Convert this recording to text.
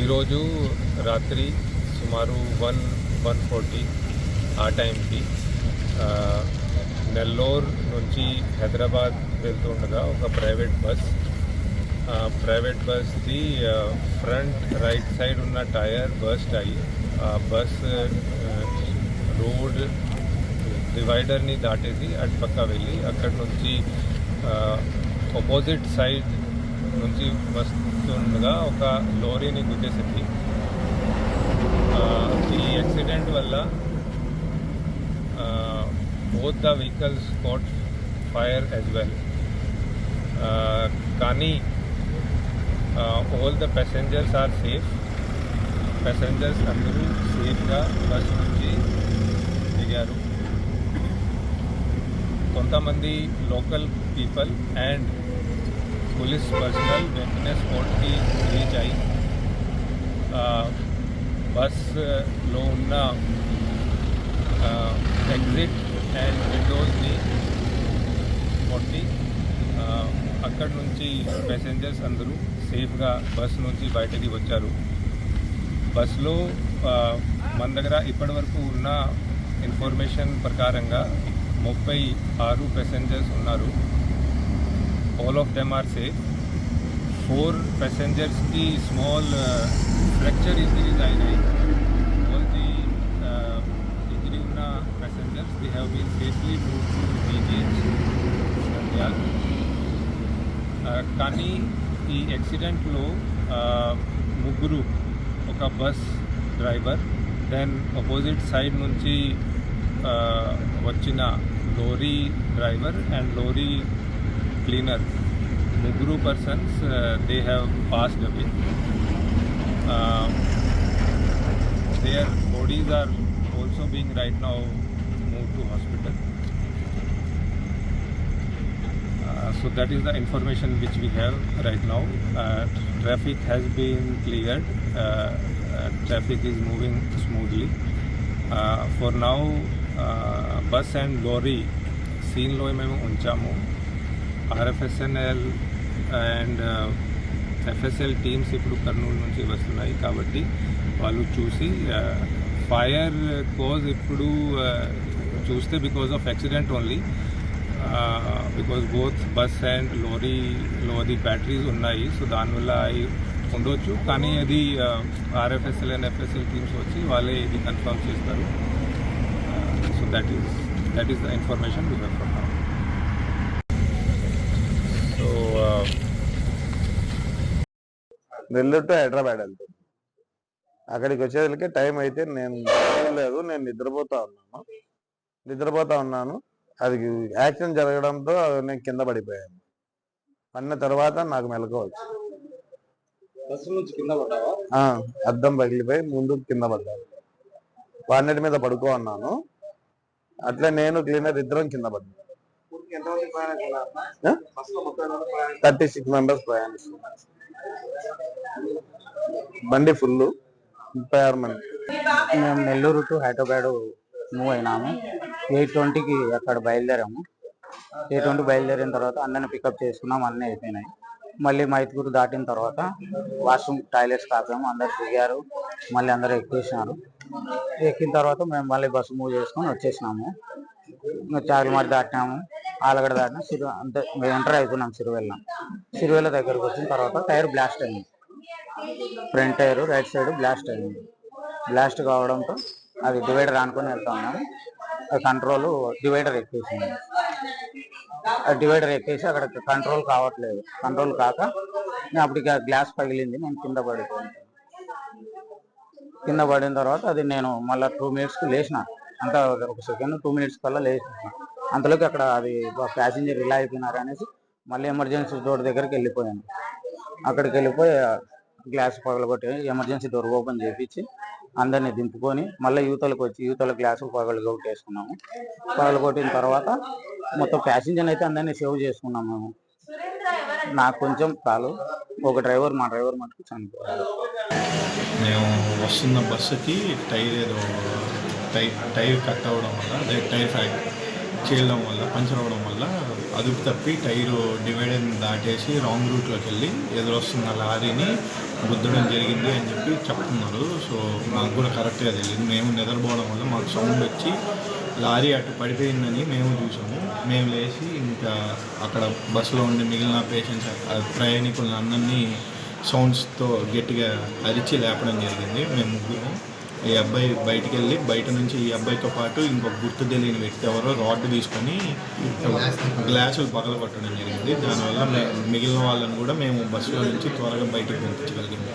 ఈరోజు రాత్రి సుమారు వన్ వన్ ఫార్టీ ఆ టైంకి ఆ, నెల్లూరు నుంచి హైదరాబాద్ వెళ్తుండగా ఒక ప్రైవేట్ బస్ ఆ, ప్రైవేట్ బస్ది ఆ, ఫ్రంట్ రైట్ సైడ్ ఉన్న టైర్ బస్ట్ అయ్యి ఆ బస్ ఆ, రోడ్ డివైడర్ని దాటేసి అటు పక్క వెళ్ళి అక్కడి నుంచి ఆపోజిట్ సైడ్ నుంచి వస్తుండగా ఒక లోరీని గుద్దేసింది. ఈ యాక్సిడెంట్ వల్ల both the vehicles caught fire as well కానీ all the passengers are safe passengers అందరూ సేఫ్గా బస్ నుంచి దిగారు. కొంతమంది local people and police personnel వెంటనే స్పాట్కి రీచ్ అయ్యి ఆ, బస్లో ఉన్న ఎగ్జిట్ అండ్ విండోస్ని కొట్టి ఆ, అక్కడి నుంచి ప్యాసెంజర్స్ అందరూ సేఫ్గా బస్ నుంచి బయటకి వచ్చారు బస్లో మన దగ్గర ఇప్పటివరకు ఉన్న ఇన్ఫర్మేషన్ ప్రకారంగా ముప్పై ఆరు ప్యాసెంజర్స్ ఉన్నారు all of them are safe four ప్యాసెంజర్స్కి small fracture injuries అయినాయి ఆల్ ది ఇంజరీ ఉన్న passengers they have been safely move to DGH Nandyal uh, కానీ ఈ యాక్సిడెంట్లో ఆ, ముగ్గురు ఒక bus driver then opposite side నుంచి ఆ, వచ్చిన lorry driver and lorry cleaner. The guru persons, uh, they have passed away. Uh, their bodies are also being right now moved to hospital. Uh, so that is the information which we have right now. uh, traffic has been cleared. uh, uh, traffic is moving smoothly. uh, for now, bus and lorry scene लोए में मैं ऊँचा हूँ ఆర్ఎఫ్ఎస్ఎన్ఎల్ and FSL teams ఇప్పుడు కర్నూలు నుంచి వస్తున్నాయి కాబట్టి వాళ్ళు చూసి ఫైర్ కోజ్ ఇప్పుడు చూస్తే because of accident only. Because both bus and lorry లోది batteries ఉన్నాయి. సో దానివల్ల అవి ఉండొచ్చు. కానీ అది ఆర్ఎఫ్ఎస్ఎల్ అండ్ ఎఫ్ఎస్ఎల్ టీమ్స్ వచ్చి వాళ్ళే ఇది కన్ఫర్మ్ చేస్తారు. So that is that is the information we have from so Nellore to Hyderabad వెళ్తుంది అక్కడికి వచ్చేసరికి టైం అయితే నేను లేదు నేను నిద్రపోతా ఉన్నాను. నిద్రపోతా ఉన్నాను. అది యాక్సిడెంట్ జరగడంతో నేను కింద పడిపోయాను. పడిన తర్వాత నాకు మెలకు అద్దం పగిలిపోయి ముందు కింద పడ్డాను. వాడినటి మీద పడుకో అన్నాను. అట్లే నేను క్లీనర్ ఇద్దరం కింద పడ్డాను థర్టీ సిక్స్ మెంబర్స్ ప్రయాణిస్తున్నారు. బండి ఫుల్ ముప్పై ఆరు మంది మేము నెల్లూరు టు హైదరాబాద్ మూవ్ అయినాము. ఎయిట్ ట్వంటీకి అక్కడ బయలుదేరాము. ఎయిట్ ట్వంటీ బయలుదేరిన తర్వాత అందరిని పికప్ చేసుకున్నాం అన్నీ అయిపోయినాయి. మళ్ళీ మైత్కూరు దాటిన తర్వాత వాష్రూమ్ టాయిలెట్స్ కాపాము అందరు దిగారు. మళ్ళీ అందరూ ఎక్కేసినారు. ఎక్కిన తర్వాత మేము మళ్ళీ బస్సు మూవ్ చేసుకొని వచ్చేసినాము. చాగలమారి దాటినాము. ఆలగడ దాటినా సిరు అంతే మేము ఎంటర్ అవుతున్నాం సిరువెల్ల. సిరువెల్ల దగ్గరకు వచ్చిన తర్వాత టైర్ బ్లాస్ట్ అయింది. Front tyre right side blast అయింది. బ్లాస్ట్ కావడంతో అది డివైడర్ ఆనుకొని వెళ్తా ఉన్నాము కంట్రోల్ డివైడర్ ఎక్కేసింది. ఆ డివైడర్ ఎక్కేసి అక్కడ కంట్రోల్ కావట్లేదు. కంట్రోల్ కాక నేను అప్పటికి గ్లాస్ పగిలింది. నేను కింద పడిపోయాను. కింద పడిన తర్వాత అది నేను మళ్ళీ టూ మినిట్స్కి లేచిన. అంత ఒక సెకండ్ టూ మినిట్స్ కల్లా లేచిన. అంతలోకి అక్కడ అది ప్యాసింజర్ ఇలా అయిపోయినారు అనేసి మళ్ళీ ఎమర్జెన్సీ డోర్ దగ్గరికి వెళ్ళిపోయాను. అక్కడికి వెళ్ళిపోయి గ్లాస్ పగలగొట్టి ఎమర్జెన్సీ డోర్ ఓపెన్ చేపించి అందరిని దింపుకొని మళ్ళీ యూతలకు వచ్చి యూతల గ్లాసు పగలగొట్టేసుకున్నాము పగలగొట్టిన తర్వాత మొత్తం ప్యాసింజర్ అయితే అందరినీ సేవ్ చేసుకున్నాం మేము. నాకు కొంచెం కాలు ఒక డ్రైవర్ మా డ్రైవర్ మటుకు చనిపోయారు మేము వస్తున్న బస్సుకి టైర్ ఏదో టైర్ టైర్ కట్ అవ్వడం వల్ల అదే టైర్ ఫ్యాక్ చేయడం వల్ల పంచర్ అవ్వడం వల్ల అదుపు తప్పి టైరు డివైడర్ దాటేసి రాంగ్ రూట్లోకి వెళ్ళి ఎదురొస్తున్న లారీని గుద్దడం జరిగింది అని చెప్పి చెప్తున్నారు. సో మాకు కూడా కరెక్ట్గా తెలియదు. మేము నిద్రపోవడం వల్ల మాకు సౌండ్ వచ్చి లారీ అటు పడిపోయిందని మేము చూసాము. మేము లేచి ఇంకా అక్కడ బస్సులో ఉండే మిగిలిన పేషెంట్స్ ప్రయాణికులను అందరినీ సౌండ్స్తో గట్టిగా అరిచి లేపడం జరిగింది. మేము ముగ్గురు ఈ అబ్బాయి బయటికి వెళ్ళి బయట నుంచి ఈ అబ్బాయితో పాటు ఇంకొక గుర్తు తెలియని వ్యక్తి ఎవరో రాడ్ తీసుకొని గ్లాసులు పగల కొట్టడం జరిగింది. దానివల్ల మిగిలిన వాళ్ళని కూడా మేము బస్సులో నుంచి త్వరగా బయటకు పంపించగలిగాము